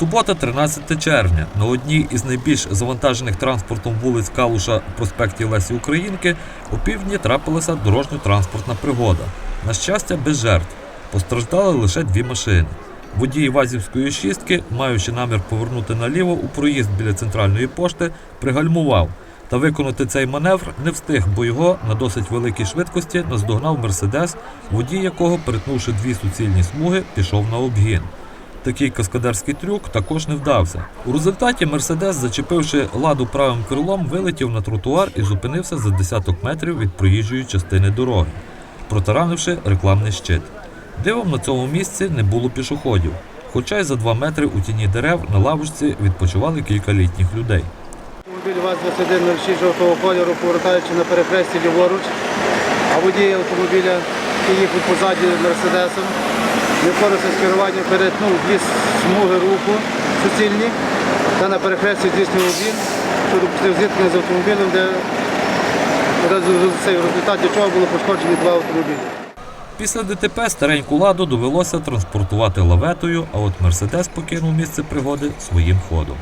Субота, 13 червня. На одній із найбільш завантажених транспортом вулиць Калуша проспекті Лесі Українки у півдні трапилася дорожньо-транспортна пригода. На щастя, без жертв. Постраждали лише дві машини. Водій Вазівської шістки, маючи намір повернути наліво у проїзд біля центральної пошти, пригальмував. Та виконати цей маневр не встиг, бо його на досить великій швидкості наздогнав Мерседес, водій якого, перетнувши дві суцільні смуги, пішов на обгін. Такий каскадерський трюк також не вдався. У результаті Мерседес, зачепивши ладу правим крилом, вилетів на тротуар і зупинився за десяток метрів від проїжджої частини дороги, протаранивши рекламний щит. Дивом на цьому місці не було пішоходів, хоча й за два метри у тіні дерев на лавочці відпочивали кілька літніх людей. Автомобіль ВАЗ-2106 жовтого кольору, повертаючи на перехресті ліворуч, а водій автомобіля, який їхав позаді Мерседесом, не впорався з керуванням, перетнув дві смуги руху суцільні та на перехресті здійснив він, що допустив зіткнення з автомобілем, де в результаті чого було пошкоджені два автомобілі. Після ДТП стареньку ладу довелося транспортувати лаветою, а от Мерседес покинув місце пригоди своїм ходом.